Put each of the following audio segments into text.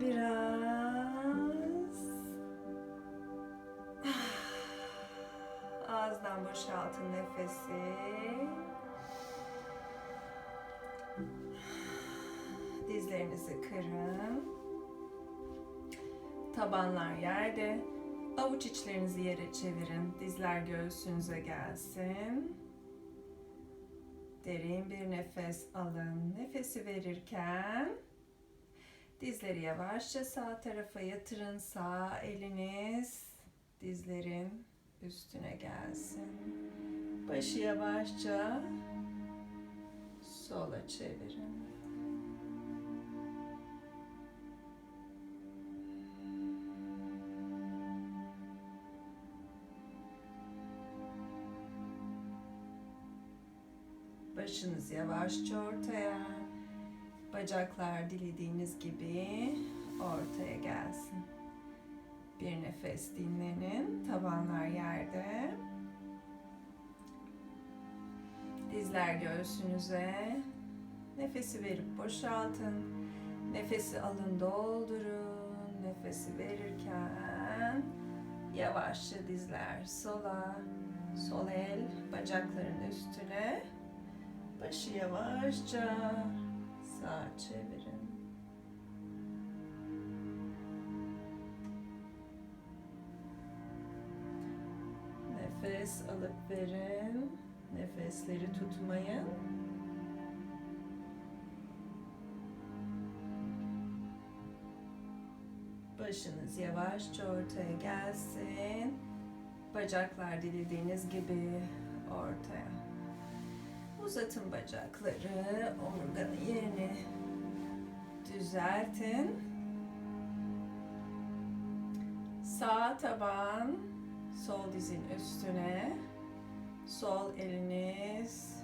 Biraz. Ağızdan boşaltın nefesi. Dizlerinizi kırın. Tabanlar yerde. Avuç içlerinizi yere çevirin. Dizler göğsünüze gelsin. Derin bir nefes alın. Nefesi verirken dizleri yavaşça sağ tarafa yatırın. Sağ eliniz dizlerin üstüne gelsin. Başı yavaşça sola çevirin. Başınız yavaşça ortaya. Bacaklar dilediğiniz gibi Bir nefes dinlenin. Tabanlar yerde. Dizler göğsünüze. Nefesi verip boşaltın. Nefesi alın doldurun. Nefesi verirken yavaşça dizler sola. Sol el bacakların üstüne. Başı yavaşça Nefes alıp verin. Nefesleri tutmayın. Başınız yavaşça ortaya gelsin. Bacaklar dilediğiniz gibi ortaya. Uzatın bacakları, omurganın yerini düzeltin. Sağ taban, sol dizin üstüne, sol eliniz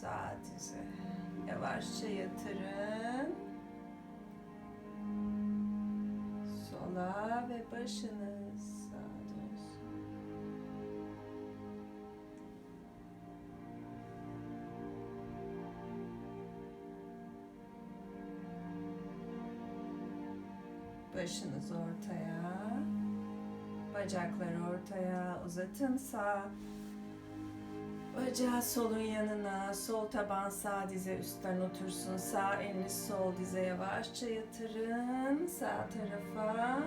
sağ dize. Yavaşça yatırın. Sola ve başınız Başınız ortaya. Bacaklar ortaya. Uzatın sağ. Bacağı solun yanına. Sol taban sağ dize üstten otursun. Sağ eliniz sol dize yavaşça yatırın. Sağ tarafa.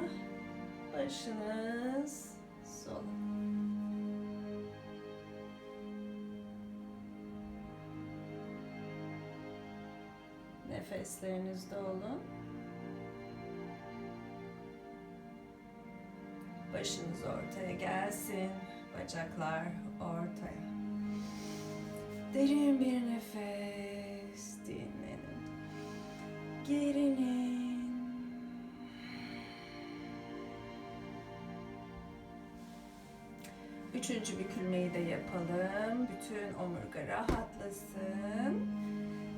Başınız sola. Nefeslerinizde olun. Başınız ortaya gelsin. Bacaklar ortaya. Derin bir nefes dinlenin. Gerinin. Üçüncü bükülmeyi de yapalım. Bütün omurga rahatlasın.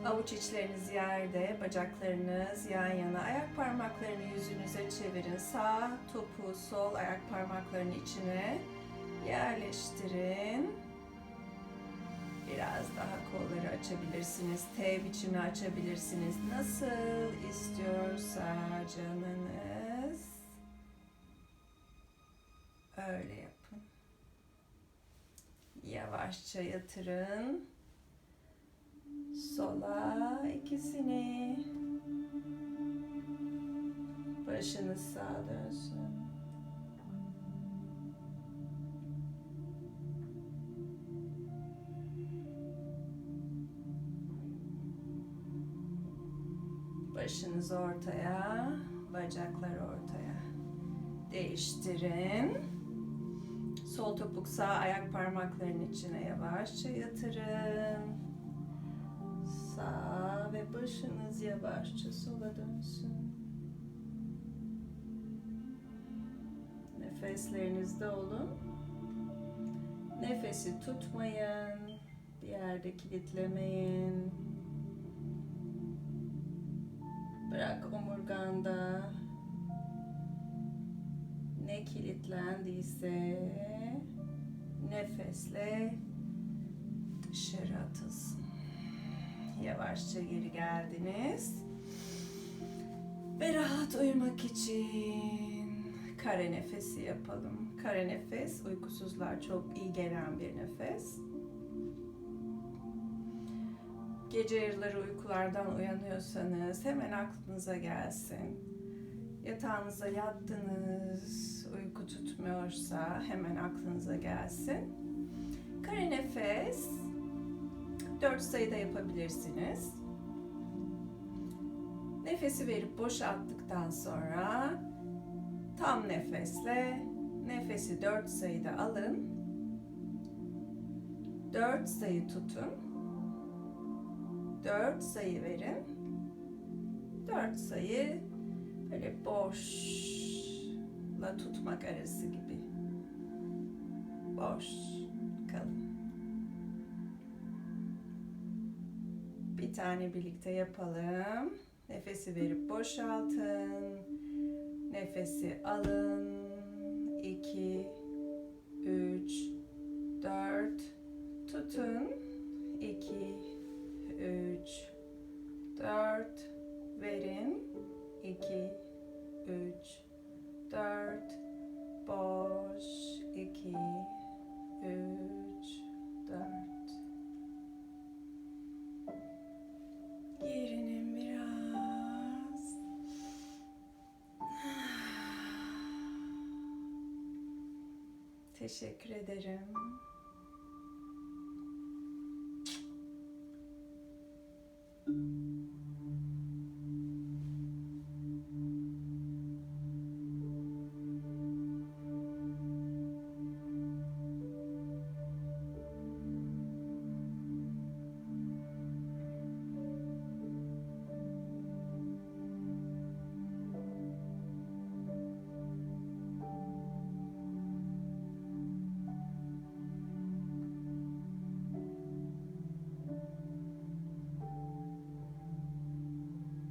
Avuç içleriniz yerde, bacaklarınız yan yana. Ayak parmaklarını yüzünüze çevirin. Sağ topu sol ayak parmaklarının içine yerleştirin. Biraz daha kolları açabilirsiniz. T biçimi açabilirsiniz. Nasıl istiyorsa canınız. Öyle yapın. Yavaşça yatırın. Sola ikisini. Başınız sağa dönsün. Başınız ortaya, bacaklar ortaya. Değiştirin. Sol topuk sağ ayak parmaklarının içine yavaşça yatırın. Başınız yavaşça sola dönsün. Nefeslerinizde olun. Nefesi tutmayın. Bir yerde kilitlemeyin. Bırak omurganda ne kilitlendiyse nefesle dışarı. Yavaşça geri geldiniz. Ve rahat uyumak için kare nefesi yapalım. Kare nefes uykusuzlar çok iyi gelen bir nefes. Gece yarıları uykulardan uyanıyorsanız hemen aklınıza gelsin. Yatağınıza yattınız, uyku tutmuyorsa hemen aklınıza gelsin. Kare nefes 4 sayıda yapabilirsiniz. Nefesi verip boşalttıktan sonra tam nefesle nefesi 4 sayıda alın. 4 sayı tutun. 4 sayı verin. 4 sayı böyle boşla tutmak arası gibi. Boş Bir tane birlikte yapalım. Nefesi verip boşaltın. Nefesi alın. 2 3 4 tutun. 2 3 4 verin. 2 3 4 boş 2 3 Teşekkür ederim.